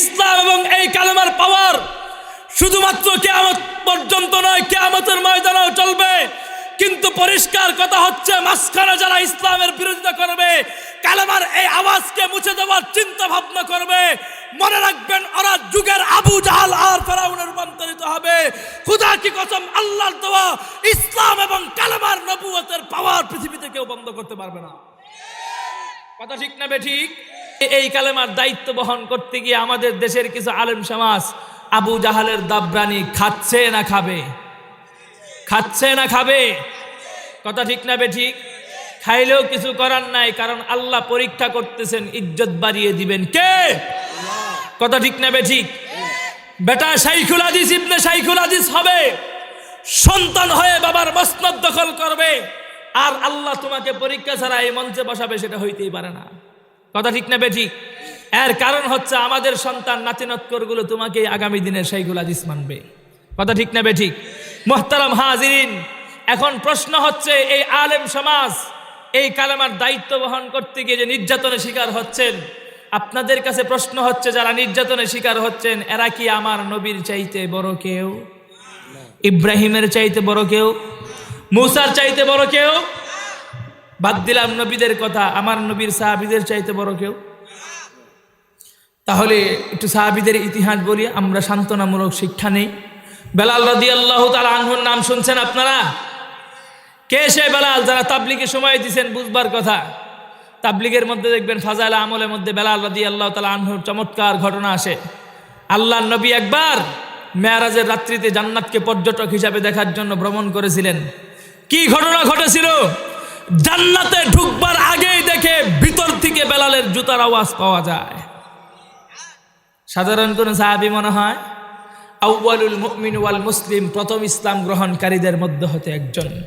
ইসলাম এবং এই কালেমার পাওয়ার শুধুমাত্র কেয়ামত পর্যন্ত নয়, কেয়ামতের ময়দানেও চলবে। কিন্তু পরিষ্কার কথা হচ্ছে, মাঝখানে যারা ইসলামের বিরোধিতা করবে, কালেমার এই আওয়াজকে মুছে দেওয়ার চিন্তা ভাবনা করবে। মনে রাখবেন, ওরা যুগের আবু জাহাল আর ফেরাউনে রূপান্তরিত হবে। খুদা কি কসম, আল্লাহর দেওয়া ইসলাম এবং কালেমার নবুয়তের পাওয়ার পৃথিবীতে কেউ বন্ধ করতে পারবে না। কথা ঠিক না বে ঠিক? এই কালেমার দায়িত্ব বহন করতে গিয়ে আমাদের দেশের কিছু আলেম সমাজ আবু জাহালের দাবরানি খাচ্ছে না খাবে? খাচ্ছে না খাবে? কথা ঠিক না বে ঠিক? খাইলেও কিছু করার নাই, কারণ আল্লাহ পরীক্ষা করতেছেন, ইজ্জত বাড়িয়ে দিবেন। কে? কথা ঠিক না বে ঠিক? বেটা শাইখুল হাদিস ইবনে শাইখুল হাদিস হবে। সন্তান হয়ে বাবার মসনদ দখল করবে। আর আল্লাহ তোমাকে পরীক্ষা ছাড়া এই মঞ্চে বসাবে, সেটা হইতেই পারে না। কথা ঠিক না বেঠিক এর কারণ হচ্ছে আমাদের সন্তান নাতিনৎকরগুলো তোমাকে আগামী দিনের সেইগুলো হাদিস মানবে। কথা ঠিক না বেঠিক মোহতারাম হাজিরিন, এখন প্রশ্ন হচ্ছে এই আলেম সমাজ এই কালেমার দায়িত্ব বহন করতে গিয়ে যে নির্যাতনের শিকার হচ্ছেন, আপনাদের কাছে প্রশ্ন হচ্ছে যারা নির্যাতনের শিকার হচ্ছেন, এরা কি আমার নবীর চাইতে বড় কেউ? ইব্রাহিমের চাইতে বড় কেউ? মুসার চাইতে বড় কেউ? বাদ দিলাম নবীদের কথা, আমার নবীর সাহাবিদের চাইতে বড় কেউ? তাহলে একটু সাহাবিদের ইতিহাস বলি, আমরা সান্ত্বনামূলক শিক্ষা নেই। বেলাল রদি আল্লাহ তালা আনহুর নাম শুনছেন আপনারা? কে সে বেলাল যারা তাবলিকে সময় দিয়েছেন বুঝবার কথা? তাবলিগের মধ্যে দেখবেন ফাজাইল আমলের মধ্যে বেলাল রদি আল্লাহ তালা আনহুর চমৎকার ঘটনা আসে। আল্লাহ নবী একবার মেয়ারাজের রাত্রিতে জান্নাতকে পর্যটক হিসাবে দেখার জন্য ভ্রমণ করেছিলেন। কি ঘটনা ঘটেছিল? জান্নাতে ঢুকবার আগেই দেখে ভিতর থেকে বেলালের জুতার আওয়াজ পাওয়া যায়। সাধারণ কোন সাহাবি মনে হয়? আউ্বালুল মুমিন ওয়াল মুসলিম প্রথম ইসলাম গ্রহণকারীদের মধ্যে হতে একজন।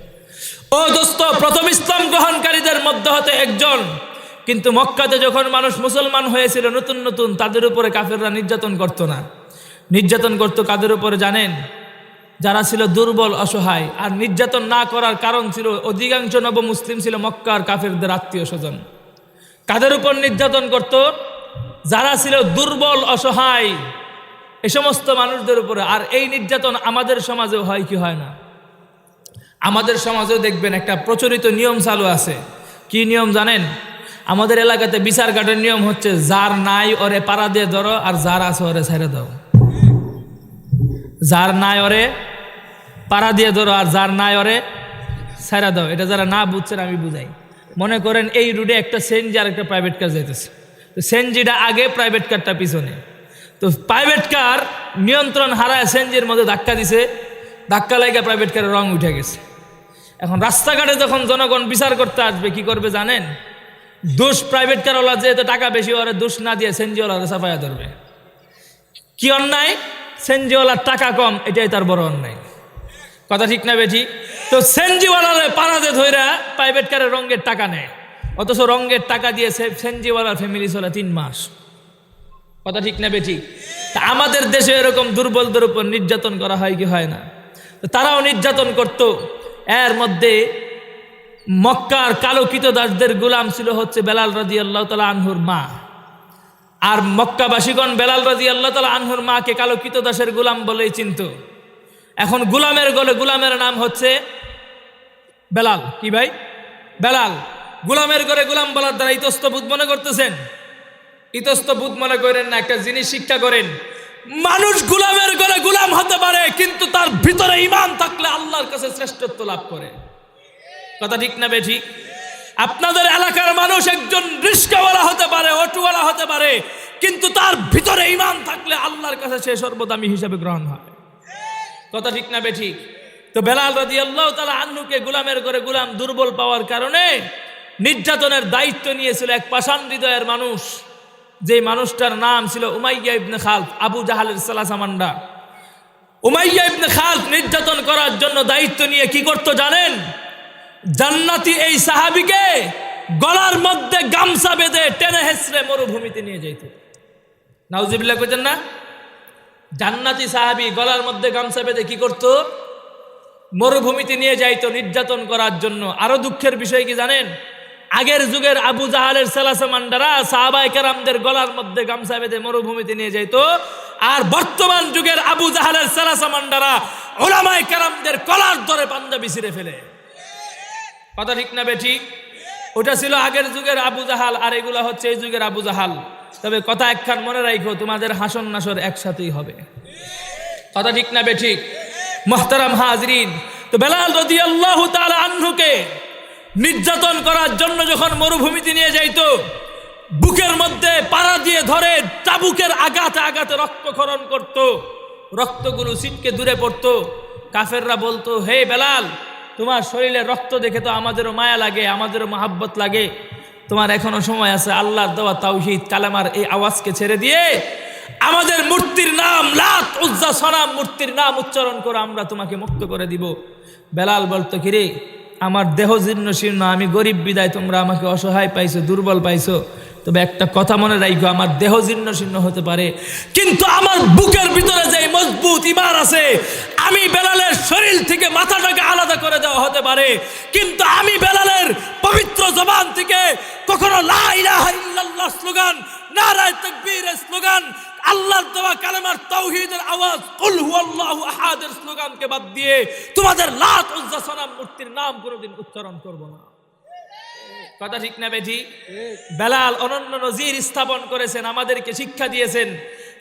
ও দোস্ত, প্রথম ইসলাম গ্রহণকারীদের মধ্যে হতে একজন। কিন্তু মক্কাতে যখন মানুষ মুসলমান হয়েছিল নতুন নতুন, তাদের উপরে কাফেররা নির্যাতন করত না। নির্যাতন করত কাদের উপরে জানেন? যারা ছিল দুর্বল, অসহায় আর নির্যাতন না করার কারণ ছিল অধিকাংশ নব মুসলিম ছিল মক্কার কাফেরদের আত্মীয় স্বজন। কাদের উপর নির্যাতন করত? যারা ছিল দুর্বল, অসহায়, এ সমস্ত মানুষদের উপরে। আর এই নির্যাতন আমাদের সমাজেও হয় কি হয় না? আমাদের সমাজেও দেখবেন একটা প্রচলিত নিয়ম চালু আছে। কি নিয়ম জানেন? আমাদের এলাকাতে বিচার কাটের নিয়ম হচ্ছে, যার নাই ওরে পাড়া দিয়ে ধরো, আর যার আছে ওরে ছেড়ে দাও। যার নাই ওরে পাড়া দিয়ে ধরো আর যার নাই ওরে ছেড়ে দাও। এটা যারা না বুঝছেন, আমি বুঝাই। মনে করেন এই রুটে একটা সেনজি আর একটা প্রাইভেট কার যাইতেছে। তো সেনজিটা আগে প্রাইভেট কারটা পিছনে। তো প্রাইভেট কার নিয়ন্ত্রণ হারায় সেনজির মধ্যে ধাক্কা দিছে। ধাক্কা লাগে প্রাইভেট কারের রং উঠে গেছে। এখন রাস্তাঘাটে যখন জনগণ বিচার করতে আসবে, কি করবে জানেন? দোষ প্রাইভেট কারওয়ালা যেহেতু টাকা বেশি, ওরা দোষ না দিয়ে সেনজিওয়ালারা সাফাইয়া ধরবে। কি অন্যায়? সেনজিওয়ালার টাকা কম, এটাই তার বড় অন্যায়। কথা ঠিক না বেঠি? তো সেনজিওয়ালার পাড়াতে ধইরা প্রাইভেট কারের রঙের টাকা নেয়। অথচ রঙের টাকা দিয়ে সেনজিওয়ালার ফ্যামিলি চলে তিন মাস। কথা ঠিক না বেঠি? তা আমাদের দেশে এরকম দুর্বলদের উপর নির্যাতন করা হয় কি হয় না? তারাও নির্যাতন করত। এর মধ্যে মক্কার কালো দাসদের গুলাম ছিল হচ্ছে বেলাল রাজি আল্লাহ তালা আনহুর মা। আর মক্কাবাসীগণ বেলাল রাজি আল্লাহ তালা আনহুর মাকে কালো দাসের গুলাম বলেই চিনত। এখন গুলামের গলে গুলামের নাম হচ্ছে বেলাল। কি ভাই? বেলাল। গুলামের ঘরে গুলাম বলার দ্বারা ইতস্তবোধ মনে করতেছেন? ইতস্তবোধ মনে করেন না, একটা জিনিস শিক্ষা করেন। মানুষ গুলামের ঘরে গুলাম হতে পারে, কিন্তু তার ভিতরে ইমান থাকলে আল্লাহর কাছে শ্রেষ্ঠত্ব লাভ করে। কথা ঠিক না বেঠি আপনাদের এলাকার মানুষ একজন রিস্কাওয়ালা হতে পারে, অটোওয়ালা হতে পারে, কিন্তু তার ভিতরে ইমান থাকলে আল্লাহর কাছে সে সর্বদামি হিসাবে গ্রহণ হয়। কথা ঠিক না বেঠিক তো বেলাল রাজি আল্লাহ তালা আন্নুকে গুলামের করে গুলাম দুর্বল পাওয়ার কারণে নির্যাতনের দায়িত্ব নিয়েছিল এক পাষাণ হৃদয়ের মানুষ। যে মানুষটার নাম ছিল উমাইয়া ইবনে খালফ আবু জাহালের সালাসামান্ডা উমাইয়া ইবনে খালফ নির্যাতন করার জন্য দায়িত্ব নিয়ে কি করতো জানেন? জান্নাতি এই সাহাবিকে গলার মধ্যে গামছা বেঁধে টেনে হেসড়ে মরুভূমিতে নিয়ে যাইত। নাউজিবিল্লা কইতেন না? জান্নাতি সাহাবি গলার মধ্যে গামছা বেঁধে কি করতো? মরুভূমিতে নিয়ে যাইতো নির্যাতন করার জন্য। আরও দুঃখের বিষয় কি জানেন? আগের যুগের আবু জাহালের সেলাসামান্ডারা সাহাবাই কেরামদের গলার মধ্যে গামছা বেঁধে মরুভূমিতে নিয়ে যাইতো। আর বর্তমান যুগের আবু জাহালের সেলাসামান্ডারা ওলামাই কেরামদের কলার ধরে পাঞ্জাবি ছিঁড়ে ফেলে। কথা ঠিক না বেঠিক ওটা ছিল আগের যুগের আবু জাহাল, আর এগুলা হচ্ছে এই যুগের আবু জাহাল। তবে কথা একখান মনে রাখো তোমাদের হাসন নাসর একসাথেই হবে। কথা ঠিক না বেঠিক মোহতারাম হাজরিন, তো বেলাল রদি আল্লাহ আহ্নুকে নির্যাতন করার জন্য যখন মরুভূমিতে নিয়ে যাইত, বুকের মধ্যে পাড়া দিয়ে ধরে চাবুকের আঘাতে আঘাতে রক্তক্ষরণ করত, রক্তগুলো সিটকে দূরে পড়তো। কাফেররা বলতো, হে বেলাল, তোমার শরীরে রক্ত দেখে তো আমাদেরও মায়া লাগে, আমাদেরও মহাব্বত লাগে। তোমার এখনও সময় আছে, আল্লাহর দেওয়া তাওহিদ কালামার এই আওয়াজকে ছেড়ে দিয়ে আমাদের মূর্তির নাম লাত উজ্জা সনাম মূর্তির নাম উচ্চারণ করে আমরা তোমাকে মুক্ত করে দিব। বেলাল বলতো, কিরে, আমার দেহ জীর্ণ শীর্ণ, আমি গরিব বিদায়, তোমরা আমাকে অসহায় পাইছো, দুর্বল পাইছো। তবে একটা কথা মনে রাখো আমার দেহ জীর্ণ শীর্ণ হতে পারে। কিন্তু আমার বুকের ভিতরে যে মজবুত ইমান আছে, আমি বেলালের শরীর থেকে মাথাটাকে আলাদা করে দেওয়া হতে পারে। কিন্তু আমি বেলালের ইল্লাল্লাহ স্লোগান, নারায় তাকবীরের স্লোগান, আল্লাহর দেওয়া কালেমার তাওহীদের আওয়াজ, কুল হুয়াল্লাহু আহাদের স্লোগানকে বাদ দিয়ে তোমাদের লাত উজ্জা সনাম মূর্তির নাম কোনোদিন উচ্চারণ করব না। কথা ঠিক না বেঠি? বেলাল অনন্য নজির স্থাপন করেছেন, আমাদেরকে শিক্ষা দিয়েছেন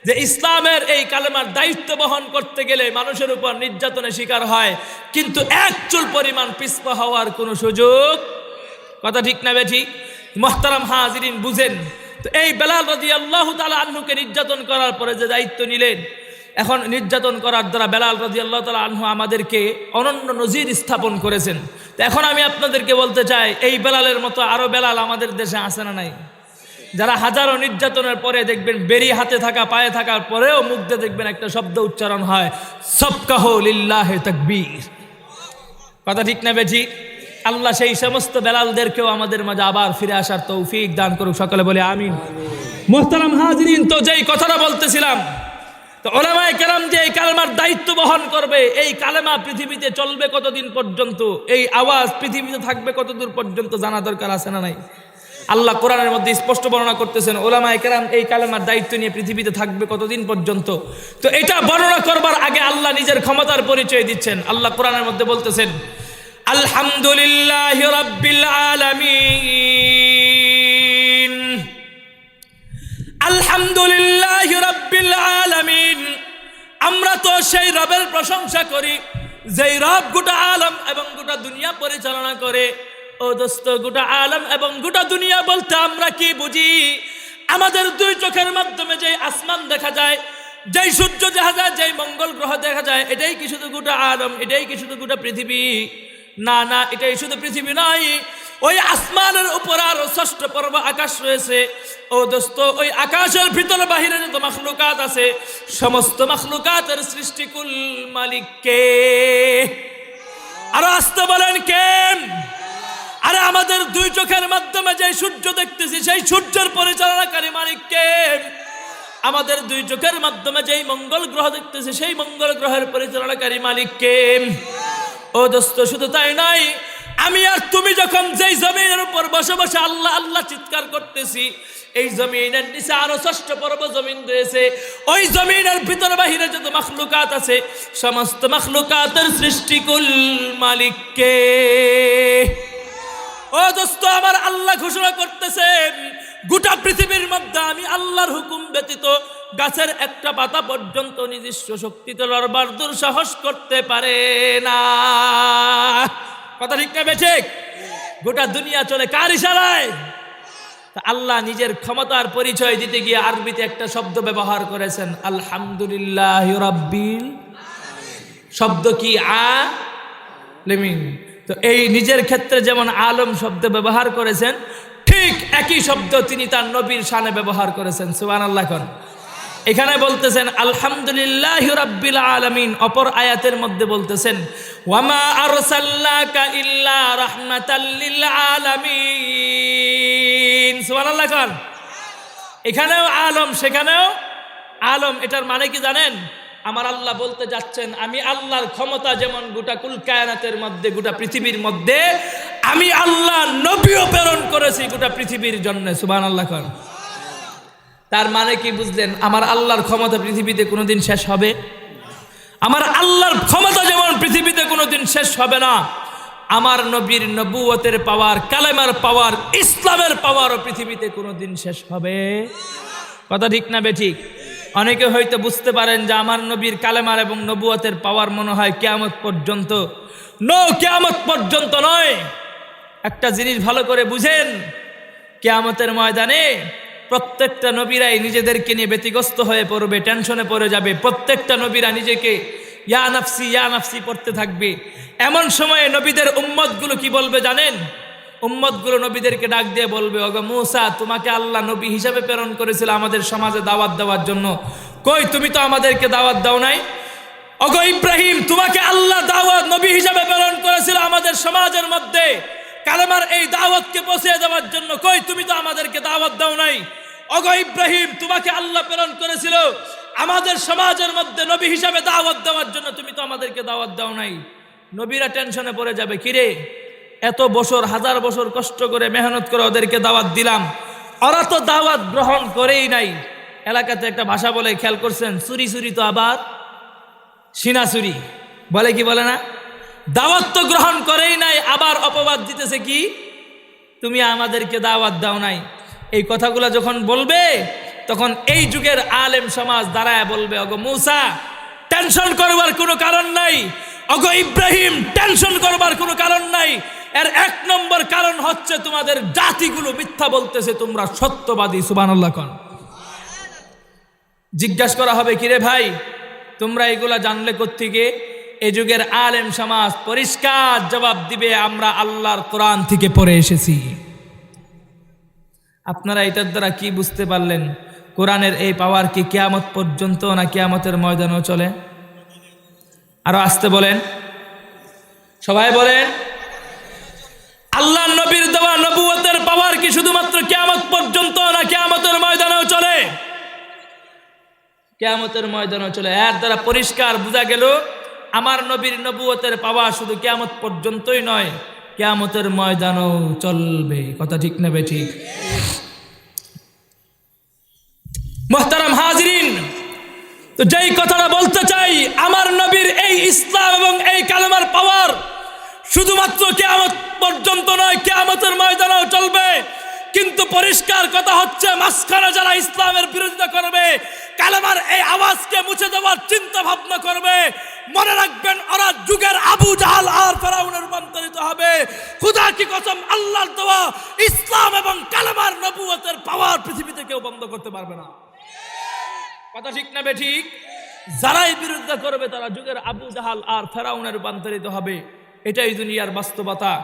যে ইসলামের এই কালেমার দায়িত্ব বহন করতে গেলে মানুষের উপর নির্যাতনের শিকার হয়, কিন্তু এক চুল পরিমাণ পিছপা হওয়ার কোনো সুযোগ কথা ঠিক না বেঠি? মোহতারাম হাজিরিন বুঝেন, তো এই বেলাল রাজি আল্লাহ তালা আহ্নুকে নির্যাতন করার পরে যে দায়িত্ব নিলেন, এখন নির্যাতন করার দ্বারা বেলাল রাজি আল্লাহ তালা আহ্ন আমাদেরকে অনন্য নজির স্থাপন করেছেন। তো এখন আমি আপনাদেরকে বলতে চাই, এই বেলালের মতো আরও বেলাল আমাদের দেশে আসে না নাই? যারা হাজারো নির্যাতনের পরে দেখবেন, বেরি হাতে থাকা, পায়ে থাকার পরেও মুগ্ধে দেখবেন একটা শব্দ উচ্চারণ হয়, সবকাহ লিল্লাহ তকবীর। কথা ঠিক না বেঠি? আল্লাহ সেই সমস্ত বেলালদেরকেও আমাদের মাঝে আবার ফিরে আসার তৌফিক দান করুক। সকলে বলে আমিন। মোহতারাম হাজরিন, তো যেই কথাটা বলতেছিলাম, তো ওলামায় কেরাম যে এই কালেমার দায়িত্ব বহন করবে, এই কালেমা পৃথিবীতে চলবে কতদিন পর্যন্ত? এই আওয়াজ পৃথিবীতে থাকবে কতদূর পর্যন্ত জানা দরকার আছে না নাই? আল্লাহ কোরআনের মধ্যে স্পষ্ট বর্ণনা করতেছেন, ওলামায় কেরাম এই কালেমার দায়িত্ব নিয়ে পৃথিবীতে থাকবে কতদিন পর্যন্ত? তো এটা বর্ণনা করবার আগে আল্লাহ নিজের ক্ষমতার পরিচয় দিচ্ছেন। আল্লাহ কোরআনের মধ্যে বলতেছেন আলহামদুলিল্লাহ রব্বিল আলামিন। আলহামদুলিল্লাহ রব্বিল আলামিন। আমরা তো সেই রবের প্রশংসা করি, যেই রব গোটা আলম এবং গোটা দুনিয়া পরিচালনা করে। ও দোস্ত, গোটা আলম এবং গোটা দুনিয়া বলতে আমরা কি বুঝি? আমাদের দুই চোখের মাধ্যমে যে আসমান দেখা যায়, যেই সূর্য দেখা যায়, যেই মঙ্গল গ্রহ দেখা যায়, এটাই কি শুধু গোটা আলম, এটাই কি শুধু গোটা পৃথিবী? না না, এটাই শুধু পৃথিবী নয় ওই আসমানের উপর আরও ষষ্ঠ পর্ব আকাশ রয়েছে। ও দোস্ত, ওই আকাশের ভিতরে বাহিরে যত মখলুকাত আছে, সমস্ত মখলুকাতের সৃষ্টিকুল মালিক কে? আরও আসতে বলেন কেন আরে আমাদের দুই চোখের মাধ্যমে যে সূর্য দেখতেছি, সেই সূর্যের পরিচালনাকারী মালিক কে? আমাদের দুই চোখের মাধ্যমে যেই মঙ্গল গ্রহ দেখতেছি, সেই মঙ্গল গ্রহের পরিচালনাকারী মালিক কে? ও দোস্ত, শুধু তাই নাই, আমি আর তুমি যখন যেই জমিনের উপর বসে বসে আল্লাহ আল্লাহ চিৎকার করতেছি, এই জমিনের নিচে আরও ষষ্ঠ পর্ব জমিন রয়েছে, ওই জমিনের ভিতরে বাহিরে যত মখলুকাত আছে, সমস্ত মখলুকাতের সৃষ্টিকুল মালিককে। ও দোস্ত, আমার আল্লাহ ঘোষণা করতেছেন গোটা পৃথিবীর মধ্যে আমি আল্লাহর হুকুম ব্যতীত গাছের একটা পাতা পর্যন্ত নিজস্ব শক্তিতে লড়বার দুঃসাহস করতে পারে না। কথা ঠিক না গোটা দুনিয়া চলে কার ইশারায়? আল্লাহ নিজের ক্ষমতার পরিচয় দিতে গিয়ে আরবিতে একটা শব্দ ব্যবহার করেছেন, আলহামদুলিল্লাহ শব্দ কি? আ তো এই নিজের ক্ষেত্রে যেমন আলম শব্দ ব্যবহার করেছেন ঠিক একই শব্দ তিনি তার নবীর শানে ব্যবহার করেছেন। সুবান আল্লাহ কর। এখানে বলতেছেন, আলহামদুলিল্লাহ রাব্বিল আলামিন। অপর আয়াতের মধ্যে বলতেছেন, ওয়ামা আরসাল্লাকা ইল্লা রাহমাতাল লিল আলামিন। সুবহানাল্লাহ কর। এখানেও আলম, সেখানেও আলম। এটার মানে কি জানেন? আমার আল্লাহ বলতে যাচ্ছেন, আমি আল্লাহর ক্ষমতা যেমন গোটা কুল কায়নাতের মধ্যে, গোটা পৃথিবীর মধ্যে আমি আল্লাহ নবীও প্রেরণ করেছি গোটা পৃথিবীর জন্য সুবান আল্লাহ কর তার মানে কি বুঝলেন? আমার আল্লাহর ক্ষমতা পৃথিবীতে কোনোদিন শেষ হবে? আমার আল্লাহর ক্ষমতা যেমন পৃথিবীতে কোনোদিন শেষ হবে না, আমার নবীর নবুয়তের পাওয়ার, কালেমার পাওয়ার, ইসলামের পাওয়ারও পৃথিবীতে কোনোদিন শেষ হবে? কথা ঠিক না বেঠিক? অনেকে হয়তো বুঝতে পারেন যে আমার নবীর কালেমার এবং নবুয়তের পাওয়ার মনে হয় কেয়ামত পর্যন্ত। নো কেয়ামত পর্যন্ত নয়। একটা জিনিস ভালো করে বুঝেন, কেয়ামতের ময়দানে প্রত্যেকটা নবীরাই নিজেদেরকে নিয়ে ব্যতিগ্রস্ত হয়ে পড়বে, টেনশনে পড়ে যাবে। প্রত্যেকটা নবীরা নিজেকে ইয়া নাফসি ইয়া নাফসি পড়তে থাকবে। এমন সময়ে নবীদের উম্মতগুলো কি বলবে জানেন? উম্মতগুলো নবীদেরকে ডাক দিয়ে বলবে, ওগো মুসা, তোমাকে আল্লাহ নবী হিসাবে প্রেরণ করেছিল আমাদের সমাজে দাওয়াত দেওয়ার জন্য। কই, তুমি তো আমাদেরকে দাওয়াত দাও নাই? অগো ইব্রাহিম, তোমাকে আল্লাহ দাওয়াত নবী হিসাবে প্রেরণ করেছিল আমাদের সমাজের মধ্যে। কালেমার এই দাওয়াতকে পৌঁছে দেওয়ার জন্য কই তুমি তো আমাদেরকে দাওয়াত দাও নাই? অগ ইব্রাহিম, তোমাকে আল্লাহ প্রেরণ করেছিল। আমাদের সমাজের মধ্যে নবী হিসাবে দাওয়াত দেওয়ার জন্য তুমি তো আমাদেরকে দাওয়াত দাও নাই। নবীরা টেনশনে পড়ে যাবে, কিরে, এত বছর, হাজার বছর কষ্ট করে মেহনত করে ওদেরকে দাওয়াত দিলাম। ওরা তো দাওয়াত গ্রহণ করেই নাই। এলাকাতে একটা ভাষা বলে, খেয়াল করছেন? চুরি চুরি তো আবার সিনাচুরি। বলে কি বলে না? দাওয়াত তো গ্রহণ করেই নাই, আবার অপবাদ দিতেছে কি? তুমি আমাদেরকে দাওয়াত দাও নাই। এই কথাগুলো যখন বলবে, তখন এই যুগের আলেম সমাজ দাঁড়ায় বলবে, অগো মৌসা, টেনশন করবার কোনো কারণ নাই। অগো ইব্রাহিম, টেনশন করবার কোনো কারণ নাই। এর এক নম্বর কারণ হচ্ছে তোমাদের জাতিগুলো মিথ্যা বলতেছে, তোমরা সত্যবাদী সুবানাল্লাহ কন। জিজ্ঞাসা করা হবে, কিরে ভাই, তোমরা এগুলা জানলে কোত্থেকে? এ যুগের আলেম সমাজ পরিষ্কার জবাব দিবে, আমরা আল্লাহর কোরআন থেকে পড়ে এসেছি। আপনারা এটার দ্বারা কি বুঝতে পারলেন? কোরআনের এই পাওয়ার কি কেয়ামত পর্যন্ত না কেয়ামতের ময়দানেও চলে? আরও আসতে বলেন। সবাই বলেন আল্লাহ নবীর দেওয়া নবুয়তের পাওয়ার কি শুধুমাত্র কেয়ামত পর্যন্ত না কেয়ামতের ময়দানেও চলে? কেয়ামতের ময়দানে চলে। এর দ্বারা পরিষ্কার বোঝা গেল আমার নবীর নবুয়তের পাওয়া শুধু কেয়ামত পর্যন্তই নয়, কেয়ামতের ময়দানও চলবে। কথা ঠিক নেবে ঠিক মোহতারাম হাজরিন, তো যেই কথাটা বলতে চাই, আমার নবীর এই ইসলাম এবং এই কালেমার পাওয়ার শুধুমাত্র কেয়ামত পর্যন্ত নয়, কেয়ামতের ময়দানও চলবে। কিন্তু পরিষ্কার কথা হচ্ছে, মাঝখানে যারা ইসলামের বিরোধিতা করবে, কালেমার এই আওয়াজকে মুছে দেওয়ার চিন্তা ভাবনা করবে। মনে রাখবেন, ওরা যুগের আবু জাহাল আর ফেরাউনে রূপান্তরিত হবে। খুদা কি কসম, আল্লাহর দেওয়া ইসলাম এবং কালেমার নবুয়তের পাওয়ার পৃথিবীতে কেউ বন্ধ করতে পারবে না। কথা ঠিক না ঠিক? যারাই বিরোধিতা করবে, তারা যুগের আবু জাহাল আর ফেরাউনে রূপান্তরিত হবে। এটাই দুনিয়ার বাস্তবতা।